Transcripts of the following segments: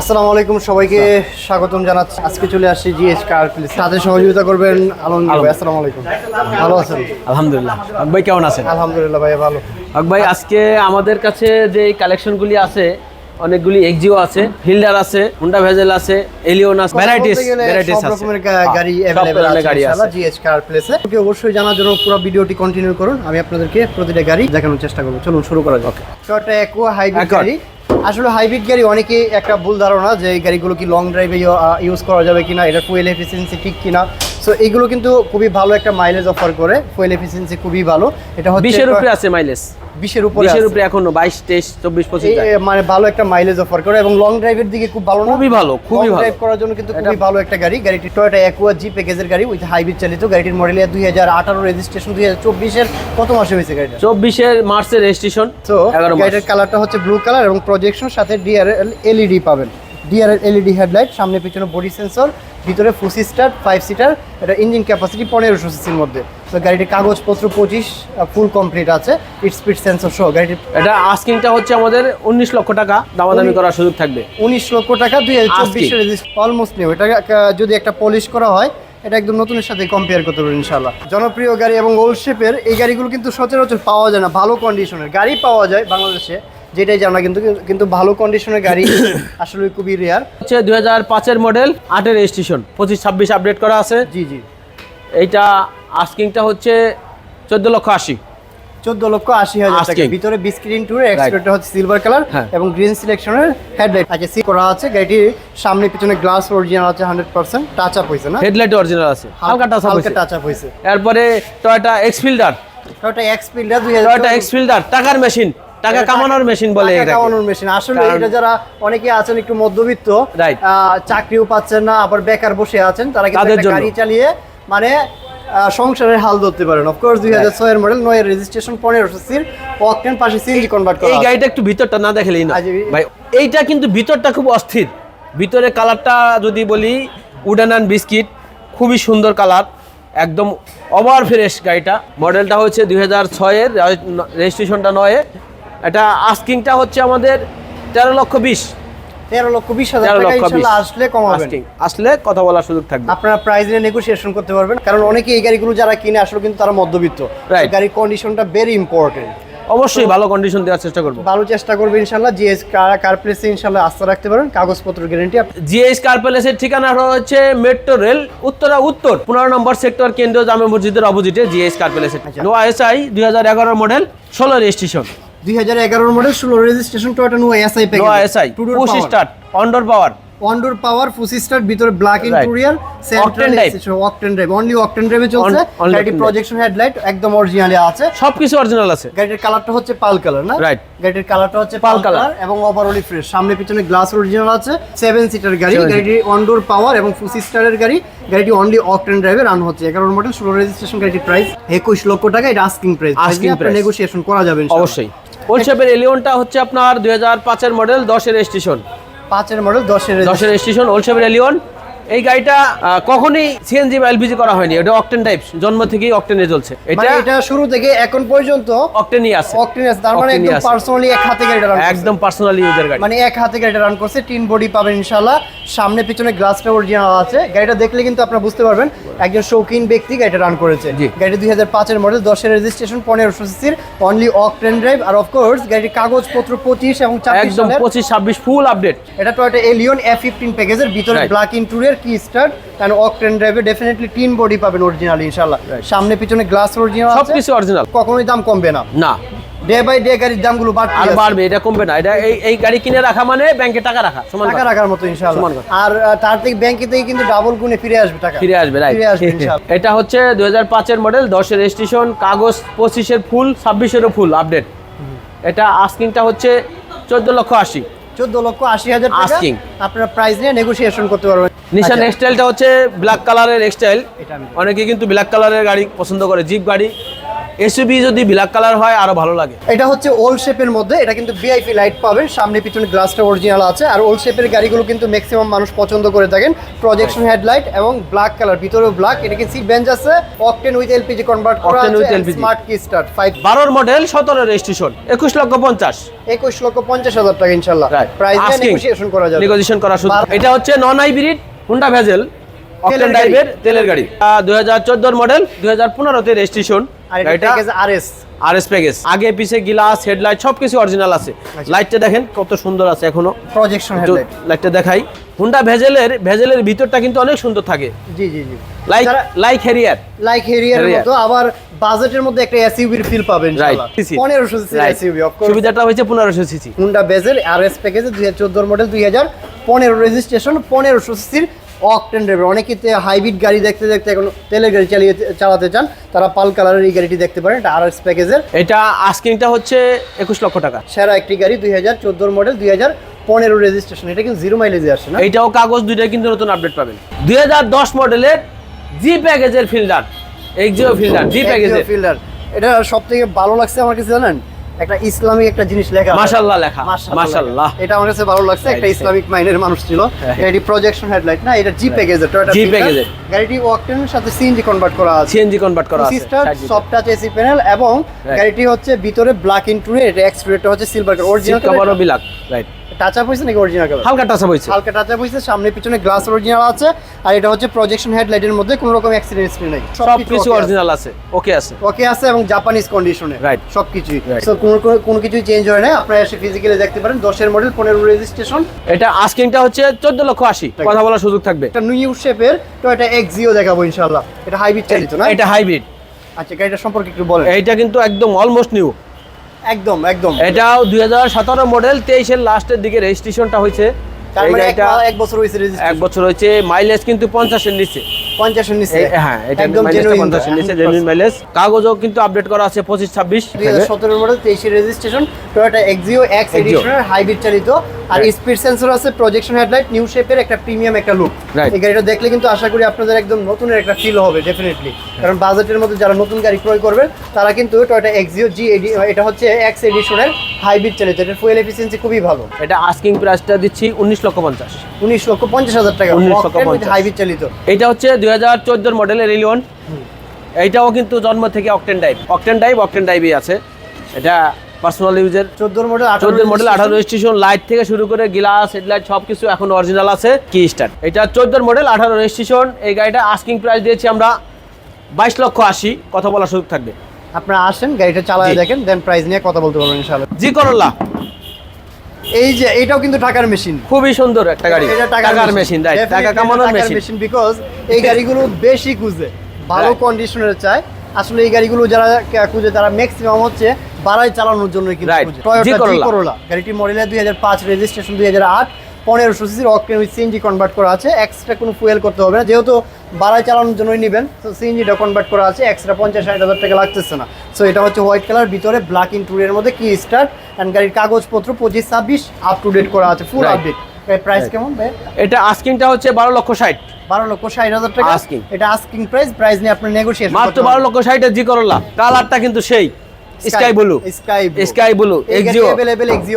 আসসালামু আলাইকুম সবাইকে স্বাগতম জানাচ্ছি। আজকে চলে আসছি জিএস কার প্লেস তাদের সহযোগিতা করবেন আলম ভাই আসসালামু আলাইকুম। ভালো আছেন? আলহামদুলিল্লাহ। হক ভাই কেমন আছেন? আলহামদুলিল্লাহ ভাই ভালো। হক ভাই আজকে আমাদের কাছে যে কালেকশনগুলি আছে অনেকগুলি এক্সিও আছে ফিল্ডার আছে হুন্ডা ভেজেল আছে এলিয়ন আছে ভ্যারাইটিস ভ্যারাইটিস আছে। রকমের গাড়ি সব অ্যাভেলেবল ধরনের আছে গাড়ি আছে। জিএস কার প্লেসে ওকে অবশ্যই জানার জন্য পুরো ভিডিওটি কন্টিনিউ করুন। আমি আপনাদেরকে প্রতিটা গাড়ি দেখানোর চেষ্টা করব। চলুন শুরু করা যাক। Toyota Aqua hybrid. গাড়ি। আসলে হাইব্রিড গাড়ি অনেকে একটা ভুল ধারণা যে এই গাড়িগুলো কি লং ড্রাইভে ইউজ করা যাবে কিনা এটা ফুয়েল এফিসিয়েন্সি ঠিক কিনা। সো এইগুলো কিন্তু খুবই ভালো একটা মাইলেজ অফার করে। ফুয়েল এফিসিয়েন্সি খুবই ভালো। এটা হচ্ছে বিশের উপরে আছে মাইলেজ বিশের উপরে বিশের উপরে এখনও বাইশ তেইশ চব্বিশ পঁচিশ মানে ভালো একটা মাইলেজ অফার করে এবং লং ড্রাইভের দিকে খুব ভালো খুবই ভালো, খুবই। ড্রাইভ করার জন্য কিন্তু খুবই ভালো একটা গাড়ি। গাড়িটি টয়োটা অ্যাকুয়া জি প্যাকেজের গাড়ি উইথ হাইব্রিড চালিত। গাড়িটির মডেল দুই হাজার আঠারো রেজিস্ট্রেশন দুই হাজার চব্বিশের। কত মাসে হয়েছে গাড়িটা? চব্বিশের মার্চের রেজিস্ট্রেশন তো গাড়িটার কালারটা হচ্ছে ব্লু কালার এবং প্রজেকশন সাথে ডিআরএল এলইডি পাবেন। ডিআরএল এলইডি হেডলাইট সামনে পিছনে বডি সেন্সর ভিতরে ফুসি স্টার ফাইভ সিটার এটা ইঞ্জিন ক্যাপাসিটি পনেরোশো সিসির মধ্যে। তো গাড়িটির কাগজপত্র পঁচিশ ফুল কমপ্লিট আছে ইট স্পিড সেন্সর সহ গাড়িটির এটা আস্কিংটা হচ্ছে আমাদের উনিশ লক্ষ টাকা দামাদামি করার সুযোগ থাকবে। উনিশ লক্ষ টাকা দুই হাজার। চব্বিশে অলমোস্ট নিউ এটা যদি একটা পলিশ করা হয় এটা একদম নতুনের সাথে কম্পেয়ার করতে পারবেন ইনশাল্লাহ জনপ্রিয় গাড়ি এবং ওল্ড শেপের এই গাড়িগুলো কিন্তু সচরাচর পাওয়া যায় না ভালো কন্ডিশনের গাড়ি পাওয়া যায় বাংলাদেশে যেটাই জানা কিন্তু কিন্তু ভালো কন্ডিশনের গাড়ি আসলে খুবই রেয়ার হচ্ছে দুই হাজার পাঁচের মডেল আটের রেজিস্ট্রেশন পঁচিশ ছাব্বিশ আপডেট করা আছে। জি জি। এইটা আস্কিংটা হচ্ছে চোদ্দ লক্ষ আশি। চোদ্দ লক্ষ আশি হাজার টাকা। ভিতরে বিস্ক্রিন টুরে এক্সপ্রেটটা হচ্ছে সিলভার কালার হ্যাঁ। এবং গ্রিন সিলেকশনের হেডলাইট আছে। সি করা আছে গাড়িটির সামনে পিছনে গ্লাস অরিজিনাল আছে হান্ড্রেড পার্সেন্ট টাচ আপ হয়েছে না? হেডলাইট অরিজিনাল আছে। হালকা টাচ হালকা টাচ আপ হয়েছে। এরপরে Toyota X Fielder Toyota X Fielder দুই টয়োটা এক্স ফিল্ডার টাকার মেশিন টাকা কামানোর মেশিন বলে টাকা কামানোর মেশিন আসলে এটা যারা অনেকে আছেন একটু মধ্যবিত্ত. আহ, চাকরিও পাচ্ছেন না আবার বেকার বসে আছেন তারা কিন্তু। গাড়ি চালিয়ে মানে সংসারের হাল ধরতে পারেন। অফকোর্স দুই হাজার ছয়ের মডেল নয়ের রেজিস্ট্রেশন পনেরোশো সির অকটেন পাশে সিএনজি কনভার্ট করা এই গাড়িটা একটু ভিতরটা না দেখলেই না। ভাই এইটা কিন্তু ভিতরটা খুব অস্থির। ভিতরে কালারটা যদি বলি উডেন অ্যান্ড বিস্কিট খুবই সুন্দর কালার একদম ওভার ফ্রেশ গাড়িটা মডেলটা হচ্ছে দুই হাজার ছয়ের রেজিস্ট্রেশনটা নয়ে। এটা আস্কিংটা হচ্ছে আমাদের তেরো লক্ষ বিশ। তেরো লক্ষ বিশ হাজার টাকা ইনশাল্লাহ আসলে কমাবেন। আসলে কথা বলার সুযোগ থাকবে। আপনারা প্রাইস নিয়ে নেগোসিয়েশন করতে পারবেন কারণ অনেকে এই গাড়িগুলো যারা কিনে আসলে কিন্তু তারা মধ্যবিত্ত. গাড়ির কন্ডিশনটা ভেরি ইম্পর্টেন্ট অবশ্যই ভালো কন্ডিশন দেওয়ার চেষ্টা করব। ভালো চেষ্টা করবে ইনশাল্লাহ। জিএস কার প্লেসে ইনশাল্লাহ আস্থা রাখতে পারেন কাগজপত্র গ্যারেন্টি জিএস কার প্যালেসের ঠিকানা হচ্ছে মেট্রো রেল উত্তরা উত্তর পনেরো নম্বর সেক্টর কেন্দ্রীয় জামে মসজিদের অপোজিটে জিএস কার প্যালেসের আচ্ছা। নো এসআই দুই হাজার এগারো মডেল ষোলো রেজিস্ট্রেশন দুই হাজার এগারোর মডেল ষোলো registration Toyota no SI no SI push start under power অন্ডোর পাওয়ার ফুসি স্টার্ট ভিতরে black interior central octane drive only octane ড্রাইভে চলছে। গাড়িটি প্রজেকশন হেডলাইট একদম অরিজিনালি আছে। সবকিছু অরিজিনাল আছে। গাড়ির কালারটা হচ্ছে পাল কালার না? Right. গাড়ির কালারটা হচ্ছে পাল কালার এবং ওভারঅলি ফ্রেশ সামনে পিছনে গ্লাস অরিজিনাল আছে সেভেন সিটার গাড়ি। গাড়িটি অন্ডোর পাওয়ার এবং ফুসি স্টারের গাড়ি। গাড়িটি অনলি অকটেন ড্রাইভে রান হচ্ছে। এগারো মডেল ষোলো রেজিস্ট্রেশন গাড়িটির প্রাইস একুশ লক্ষ টাকা। এটা আস্কিং প্রাইস price। নেগোসিয়েশন করা যাবে ইনশাআল্লাহ। অবশ্যই ওলশেপের এলিয়নটা হচ্ছে আপনার দুই হাজার পাঁচের মডেল দশের স্টেশন পাঁচের মডেল দশের দশের রেজিস্ট্রেশন ওলশেপের এলিয়ন এই গাড়িটা কখনোই সিএনজি বা এলপিজি করা হয়নি। এটা অকটেন টাইপ জন্ম থেকেই অকটেনে চলছে। মানে এটা এটা শুরু থেকে এখন পর্যন্ত অকটেনই আছে। অকটেনাস তার মানে একদম পার্সোনালি এক হাতে গাড়িটা রান একদম পার্সোনাল ইউজের গাড়ি। মানে এক হাতে গাড়িটা রান করছে। তিন বডি পাবেন ইনশাআল্লাহ। সামনে পিছনে গ্লাসটা অরিজিনাল আছে। গাড়িটা দেখলে কিন্তু আপনারা বুঝতে পারবেন একজন শৌখিন ব্যক্তি গাড়িটা রান করেছে। জি। গাড়ি দুই হাজার পাঁচের মডেল দশের রেজিস্ট্রেশন পনেরোশো সিসির অনলি অকটেন ড্রাইভ আর অফকোর্স গাড়ির কাগজপত্র পঁচিশ এবং একদম পঁচিশ ছাব্বিশ ফুল আপডেট এটা টয়োটা এলিয়ন এফ ফিফটিন প্যাকেজের ভিতরে. ব্ল্যাক ইন্টুরিয়ার কি স্টার্ট কারণ অকটেন ড্রাইভে ডেফিনেটলি তিন বডি পাবেন অরিজিনাল ইনশাআল্লাহ। সামনে পিছনে গ্লাস অরিজিনাল আছে। সবকিছু অরিজিনাল কখনোই দাম কমবে না। না। ডে বাই ডে গাড়ির দামগুলো বাড়তে আর বাড়বে এটা কমবে না। এটা এই এই গাড়ি কিনে রাখা মানে ব্যাংকে টাকা রাখা সমান টাকা রাখার মতো ইনশাআল্লাহ। আর তার থেকে ব্যাংকে থেকে কিন্তু ডাবল গুণে ফিরে আসবে টাকা। ফিরে আসবে রাইট ফিরে আসবে ইনশাআল্লাহ। এটা হচ্ছে দুই হাজার পাঁচের মডেল দশের রেজিস্ট্রেশন কাগজ পঁচিশের ফুল ছাব্বিশেরও ফুল আপডেট এটা আস্কিংটা হচ্ছে চোদ্দ লক্ষ আশি। চোদ্দ লক্ষ আশি হাজার টাকা Asking। আপনারা প্রাইস নিয়ে নেগোসিয়েশন করতে পারবেন। নিশান আচ্ছা, এক্সটাইলটা হচ্ছে ব্ল্যাক কালারের এক্সটাইল অনেকে কিন্তু ব্ল্যাক কালারের গাড়ি পছন্দ করে জিপ গাড়ি। এসইবি যদি ব্ল্যাক কালার হয় আরও ভালো লাগে। এটা হচ্ছে ওল্ড শেপের মধ্যে এটা কিন্তু ভিআইপি লাইট পাবেন। সামনে পিছনে গ্লাসটা অরিজিনাল আছে। আর ওল্ড শেপের গাড়িগুলো কিন্তু ম্যাক্সিমাম মানুষ পছন্দ করে থাকেন। প্রজেকশন হেডলাইট এবং ব্ল্যাক কালার ভিতরেও ব্ল্যাক এটা কি সিট বেঞ্চ আছে? অকটেন উইথ এলপিজি কনভার্ট করা আছে স্মার্ট কি স্টার্ট ফাইভ বারোর মডেল সতেরো রেজিস্ট্রেশন একুশ লক্ষ পঞ্চাশ। একুশ লক্ষ পঞ্চাশ হাজার টাকা ইনশাল্লাহ। প্রাইস নেগোসিয়েশন করা যাবে। নেগোসিয়েশন করা শুধু। এটা হচ্ছে non hybrid Honda Vezel octane. ড্রাইভের তেলের গাড়ি। দুই হাজার চোদ্দোর মডেল দুই হাজার পনেরোতে রেজিস্ট্রেশন আর এটা গাড়িটা package RS R S package আগে পিছে গ্লাস হেডলাইট সবকিছু অরিজিনাল আছে। লাইটটা দেখেন কত সুন্দর আছে এখনও। প্রজেকশন হেডলাইট লাইটটা দেখাই। হুন্ডা ভেজেলের ভেজেলের ভিতরটা কিন্তু অনেক সুন্দর থাকে। জি জি জি। Like like Harrier like Harrier মতো আবার বাজেটের মধ্যে একটা ফিল পাবেন রাইট ইনশাআল্লাহ। 1500 সিসি এসইউভি অফ কোর্স সুবিধাটা হয়েছে পনেরোশো সিসি হুন্ডা বেজেল আরএস প্যাকেজে 2014 মডেল 2015 রেজিস্ট্রেশন 1500 সিসির অকটেন ড্রাইভার অনেকেই হাইব্রিড গাড়ি দেখতে দেখতে এখন তেলের গাড়ি চালিয়ে চালাতে চান তারা পাল কালারের এই গাড়িটি দেখতে পারেন। এটা আরএস প্যাকেজের এটা আস্কিংটা হচ্ছে একুশ লক্ষ টাকা। সেরা একটি গাড়ি 2014 মডেল 2015 রেজিস্ট্রেশন এটা কিন্তু জিরো মাইলেজে আসে না। এইটাও কাগজ দুইটাই কিন্তু নতুন আপডেট পাবেন। দুই হাজার দশ মডেলের জি প্যাকেজের ফিল্ডার এক্সিও ফিল্ডার জি প্যাকেজের ফিল্ডার এটা সব থেকে ভালো লাগছে আমার কাছে জানেন? একটা ইসলামিক একটা জিনিস লেখা লেখা। মাশাআল্লাহ এটা আমার কাছে ভালো লাগছে একটা ইসলামিক মাইন্ডের মানুষ ছিল। এটি প্রজেকশন হেডলাইট না? এটা জি প্যাকেজের টয়োটা package এর। গাড়িটি ওয়াকটেনের সাথে সিএনজি কনভার্ট করা আছে। সিএনজি কনভার্ট করা আছে। সিস্টার সফট টাচ এসি প্যানেল এবং. গাড়িটি হচ্ছে ভিতরে ব্ল্যাক ইন্টুরে এক্সটেরিয়রটা হচ্ছে সিলভার অরিজিনাল কভারও ব্ল্যাক right। টাচ আপ হয়েছে নাকি অরিজিনাল কালার হালকা টাচা হয়েছে। হালকা টাচ আপ হয়েছে সামনে পিছনে গ্লাস অরিজিনাল আছে আর এটা হচ্ছে প্রজেকশন হেডলাইটের মধ্যে কোনো রকম অ্যাক্সিডেন্ট হিস্ট্রি নেই। সব কিছু অরিজিনাল আছে। ওকে আছে ওকে আছে। এবং জাপানিজ কন্ডিশনে Right. সবকিছুই। সো কোনো কোনো- কিছুই চেঞ্জ হয় না আপনারা এসে ফিজিক্যালি দেখতে পারেন দশের মডেল পনেরো রেজিস্ট্রেশন এটা আস্কিংটা হচ্ছে চোদ্দ লক্ষ আশি। কথা বলার সুযোগ থাকবে। একটা নিউ শেপের তো এটা এক্সিও দেখাবো ইনশাআল্লাহ। এটা হাইব্রিড চালিত না? এটা হাইব্রিড আচ্ছা গাড়িটা সম্পর্কে একটু বলেন। এইটা কিন্তু একদম অলমোস্ট নিউ একদম একদম। এটাও দুই হাজার সতেরো মডেল তেইশের লাস্টের দিকে রেজিস্ট্রেশনটা হয়েছে। মানে এক বছর হয়েছে এক বছর হয়েছে মাইলেজ কিন্তু পঞ্চাশের নিচে। পঞ্চাশের নিচে। হ্যাঁ এটা একদম পঞ্চাশের নিচে জেনুইন মাইলেজ কাগজও কিন্তু আপডেট করা আছে পঁচিশ ছাব্বিশ। দুই হাজার সতেরো মডেল তেইশের রেজিস্ট্রেশন টয়োটা এক্সিও এক্স। এডিশনের হাইব্রিড চালিত। আর স্পিড সেন্সর আছে প্রজেকশন হেডলাইট নিউ শেপের একটা প্রিমিয়াম একটা লুক. এই গাড়িটা দেখলে কিন্তু আশা করি আপনাদের একদম নতুনের একটা ফিল হবে ডেফিনেটলি কারণ বাজেটের মধ্যে যারা নতুন গাড়ি ক্রয় করবেন তারা কিন্তু টয়োটা এক্সিও জি এডি এটা হচ্ছে এক্স এডিশনের হাইব্রিড চালিত এটার ফুয়েল এফিসিয়েন্সি খুবই ভালো। এটা আস্কিং প্রাইসটা দিচ্ছি উনিশ লক্ষ পঞ্চাশ। উনিশ লক্ষ পঞ্চাশ হাজার টাকা 19 লক্ষ। হাইব্রিড চালিত। এটা হচ্ছে দুই হাজার চোদ্দোর মডেলের রিলিয়ন এইটাও কিন্তু জন্ম থেকে octane drive octane drive octane ডাইভই আছে। এটা পার্সোনাল ইউজের চোদ্দোর মডেল চোদ্দোর মডেল আঠারো রেজিস্ট্রেশন লাইট থেকে শুরু করে গ্লাস হেডলাইট সব কিছু এখন অরিজিনাল আছে কি স্টার্ট এটা চোদ্দোর মডেল আঠারো রেজিস্ট্রেশন এই গাড়িটা আস্কিং প্রাইস দিয়েছি আমরা বাইশ লক্ষ আশি। কথা বলার সুযোগ থাকবে। আপনারা আসেন গাড়িটা চালায় দেখেন দেন প্রাইস নিয়ে কথা বলতে পারবেন ইনশাআল্লাহ। জি করল্লা। এই যে এটাও কিন্তু টাকার মেশিন খুবই সুন্দর একটা গাড়ি। এটা টাকার মেশিন রাইট টাকা কামানোর মেশিন মেশিন বিকজ এই গাড়িগুলো বেশি খুঁজে ভালো. কন্ডিশনের চায়। আসলে এই গাড়িগুলো যারা খুঁজে তারা ম্যাক্সিমাম হচ্ছে বাড়াই চালানোর জন্য কিন্তু টয়োটা জি করোলা। করোলা গাড়িটির মডেলের দুই হাজার পাঁচ রেজিস্ট্রেশন দুই হাজার আট পনেরোশো সিসির অকটেন উইথ সিএনজি কনভার্ট করা আছে। এক্সট্রা কোনো ফুয়েল করতে হবে না। যেহেতু বাড়াই চালানোর জন্যই নেবেন তো সিএনজিটা কনভার্ট করা আছে। এক্সট্রা পঞ্চাশ ষাট হাজার টাকা লাগতেছে না। সো এটা হচ্ছে হোয়াইট কালার ভিতরে ব্ল্যাক ইন্টুরিয়ার মধ্যে কি স্টার্ট অ্যান্ড গাড়ির কাগজপত্র পঁচিশ ছাব্বিশ আপ টু ডেট করা আছে। ফুল. আপডেট প্রাইস কেমন এটা আস্কিংটা হচ্ছে বারো লক্ষ ষাট। বারো লক্ষ ষাট হাজার টাকা। Asking. এটা আস্কিং প্রাইস প্রাইস নিয়ে আপনি নেগোসিয়েশন মাত্র বারো লক্ষ ষাটের জি করল্লা কালারটা কিন্তু সেই। Sky blue sky sky blue Axio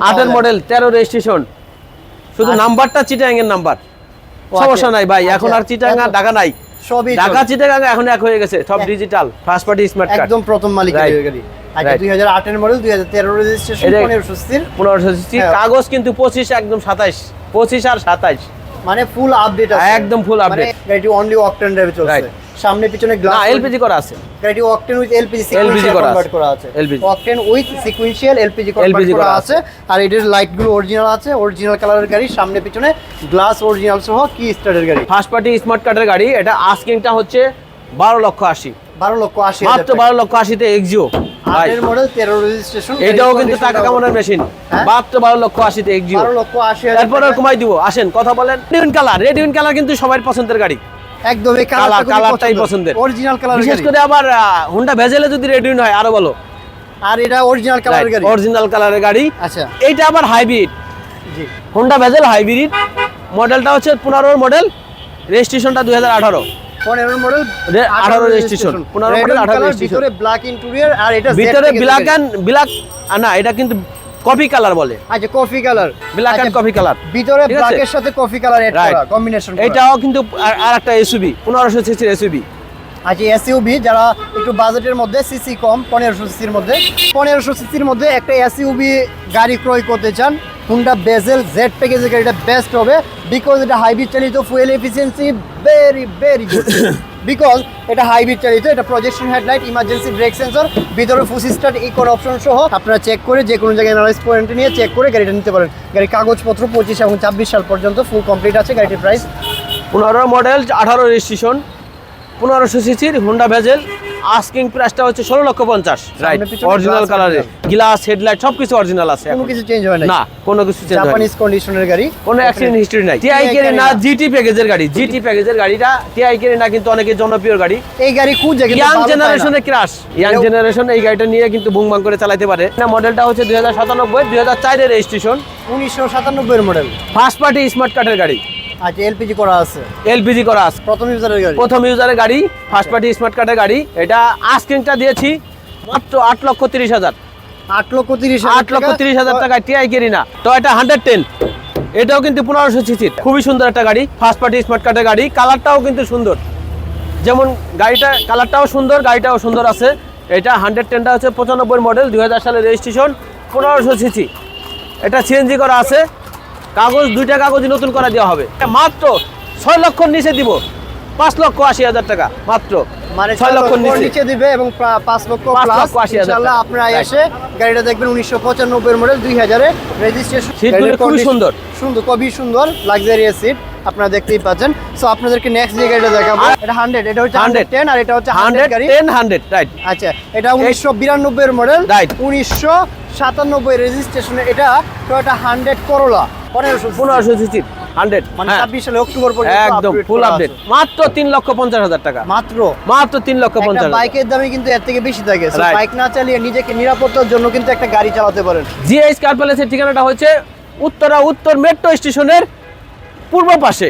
আটের যায়। মডেল তেরো রেজিস্ট্রেশন শুধু। নাম্বারটা চিটাং এর নাম্বার সমস্যা আচ্ছা। নাই ভাই এখন আচ্ছা, আর চিটাং আর ঢাকা নাই। সবই ঢাকা। চিটাং এখন এক হয়ে গেছে সব digital first party smart card একদম প্রথম গাড়ি আচ্ছা Right. দুই হাজার আটের মডেল দুই হাজার তেরো রেজিস্ট্রেশন এটা- পনেরোশো সিসির। পনেরোশো সিসি হ্যাঁ। কাগজ কিন্তু পঁচিশ একদম সাতাইশ পঁচিশ আর সাতাইশ। মানে ফুল আপডেট আছে। একদম মানে update। গাড়িটি অনলি অকটেন ড্রাইভে চলছে. সামনে পিছনে না এলপিজি করা আছে। গাড়িটি অকটেন উইথ এলপিজি আছে। কনভার্ট করা আছে। LPG octane with sequential LPG convert করা আছে। আর এটার লাইটগুলো অরিজিনাল আছে। অরিজিনাল কালারের গাড়ি সামনে পিছনে গ্লাস অরিজিনাল সহ কি স্টারের গাড়ি। ফার্স্ট পার্টি স্মার্ট কার্ডের গাড়ি। এটা আস্কিংটা হচ্ছে বারো লক্ষ আশি। বারো লক্ষ আশি মাত্র বারো লক্ষ আশিতে এক্সিও আটের মডেল রেজিস্ট্রেশন এটাও কিন্তু টাকা কামানোর মেশিন হ্যাঁ? মাত্র লক্ষ এক্সিও আর কমাই দিব। আসেন কথা বলেন। রেড কালার রেড কালার কিন্তু সবার পছন্দের গাড়ি। কালার কালারটাই পছন্দের। অরিজিনাল কালার বিশেষ করে আবার হুন্ডা ভেজেলে যদি রেড হয় আরও ভালো আর এটা অরিজিনাল কালারের গাড়ি। অরিজিনাল কালারের গাড়ি। আচ্ছা। এইটা আবার হাইব্রিড জি। হুন্ডা ভেজেল হাইব্রিড মডেলটা হচ্ছে পনেরোর মডেল রেজিস্ট্রেশনটা দু হাজার আঠারো। হাজার আঠারো পনেরো মডেল 18 registration, 15 model, 18 registration। ভিতরে ব্ল্যাক ইন্টেরিয়র আর এটা ভিতরে ব্ল্যাক গাড়ি। ব্ল্যাক না এটা কিন্তু কফি কালার বলে। আচ্ছা coffee colour black and coffee colour ভিতরে ঠিক আছে? সাথে কফি কালার এড করা কম্বিনেশন এটাও কিন্তু আর আর একটা সিসির আচ্ছা যারা একটু বাজেটের মধ্যে সিসি কম পনেরোশো সিসির মধ্যে। পনেরোশো সিসির মধ্যে একটা এসইউবি গাড়ি ক্রয় করতে চান হুন্ডা বেজেল জেড প্যাকেজের গাড়িটা বেস্ট হবে বিকজ এটা হাইব্রিড চালিত fuel efficiency very very good because এটা হাইব্রিড চালিত এটা projection headlight emergency brake sensor ভিতরে ফুসি স্টার্ট ইকোর অপশন সহ আপনারা চেক করে যে কোনো জায়গায় অ্যানালাইজ পয়েন্ট নিয়ে চেক করে গাড়িটা নিতে পারেন। গাড়ির কাগজপত্র পঁচিশ এবং ছাব্বিশ সাল পর্যন্ত ফুল কমপ্লিট আছে গাড়িটির প্রাইস পনেরো মডেল আঠারো রেজিস্ট্রেশন পনেরোশো সিসির হুন্ডা ভেজেল আস্কিং প্রাইসটা হচ্ছে ষোলো লক্ষ পঞ্চাশ। রাইট অরিজিনাল কালারে গ্লাস হেডলাইট সব কিছু অরিজিনাল আছে কোনো কিছু চেঞ্জ হয় না না কোনো কিছু চেঞ্জ হয়নি জাপানিজ কন্ডিশনের গাড়ি। কোনো অ্যাক্সিডেন্ট হিস্ট্রি নাই। টিআই কেরি না জিটি প্যাকেজের গাড়ি। জিটি প্যাকেজের গাড়িটা টিআই কেরি না কিন্তু অনেকে জনপ্রিয় গাড়ি। এই গাড়ি খুঁজে কিন্তু ইয়াং ভালো পায় না। জেনারেশনের ক্রাশ ইয়াং জেনারেশন এই গাড়িটা নিয়ে কিন্তু বুংবাং করে চালাতে পারে। না মডেলটা হচ্ছে দুই হাজার সাতানব্বই দুই হাজার চারের রেজিস্ট্রেশন উনিশশো সাতানব্বই মডেল ফার্স্ট পার্টি স্মার্ট কার্ডের গাড়ি। আচ্ছা এলপিজি করা আছে। এলপিজি করা আছে। প্রথম ইউজারের গাড়ি? প্রথম ইউজারের গাড়ি ফার্স্ট পার্টি স্মার্ট কার্ডের গাড়ি। এটা আস্কিংটা দিয়েছি মাত্র আট লক্ষ তিরিশ হাজার। আট লক্ষ তিরিশ আট লক্ষ তিরিশ হাজার টাকায় টিআই কেরি না তো এটা হান্ড্রেড টেন এটাও কিন্তু পনেরোশো সিসির খুবই সুন্দর একটা গাড়ি ফার্স্ট পার্টি স্মার্ট কার্ডের গাড়ি। কালারটাও কিন্তু সুন্দর। যেমন গাড়িটা কালারটাও সুন্দর গাড়িটাও সুন্দর আছে। এটা হান্ড্রেড টেনটা হচ্ছে পঁচানব্বই মডেল দুই হাজার সালের রেজিস্ট্রেশন পনেরোশো সিসি এটা সিএনজি করা আছে। কাগজ দুইটা কাগজই নতুন করা দেওয়া হবে। মাত্র ছয় লক্ষ নিচে দিব। পাঁচ লক্ষ আশি হাজার টাকা মাত্র মানে ছয় লক্ষর নিচে। দিবে এবং পাঁচ লক্ষ লক্ষ আশি হাজার আপনারা এসে গাড়িটা দেখবেন উনিশশো পঁচানব্বই মডেল দুই হাজারে রেজিস্ট্রেশন খুবই সুন্দর। সুন্দর খুবই সুন্দর লাক্সারিয়াস সিট আপনারা দেখতেই পাচ্ছেন। সো আপনাদেরকে নেক্সট যে গাড়িটা দেখাবো এটা হান্ড্রেড এটা হচ্ছে হান্ড্রেড টেন আর এটা হচ্ছে হান্ড্রেড গাড়ি। টেন হান্ড্রেড রাইট আচ্ছা এটা উনিশশো বিরানব্বই এর মডেল Right. উনিশশো সাতানব্বই রেজিস্ট্রেশনে এটা টয়োটা হান্ড্রেড করোলা পনেরোশো পনেরোশো সিসির হান্ড্রেড মানে ছাব্বিশ সালে অক্টোবর পর্যন্ত একদম ফুল আপডেট মাত্র তিন লক্ষ পঞ্চাশ হাজার টাকা। মাত্র? মাত্র তিন লক্ষ পঞ্চাশ বাইকের দামই কিন্তু এর থেকে বেশি থাকে। বাইক না চালিয়ে নিজেকে নিরাপত্তার জন্য কিন্তু একটা গাড়ি চালাতে পারেন। জিএস কার প্যালেসের ঠিকানাটা হচ্ছে উত্তরা উত্তর মেট্রো স্টেশনের পূর্ব পাশে।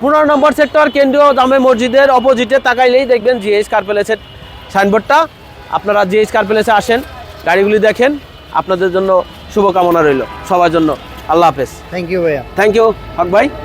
পনেরো নম্বর সেক্টর কেন্দ্রীয় জামে মসজিদের অপোজিটে তাকাইলেই দেখবেন জিএস কার প্যালেসের সাইনবোর্ডটা আপনারা জিএস কার প্যালেসে আসেন গাড়িগুলি দেখেন। আপনাদের জন্য শুভকামনা রইল। সবার জন্য আল্লাহ হাফেজ থ্যাংক ইউ ভাইয়া থ্যাংক ইউ হক ভাই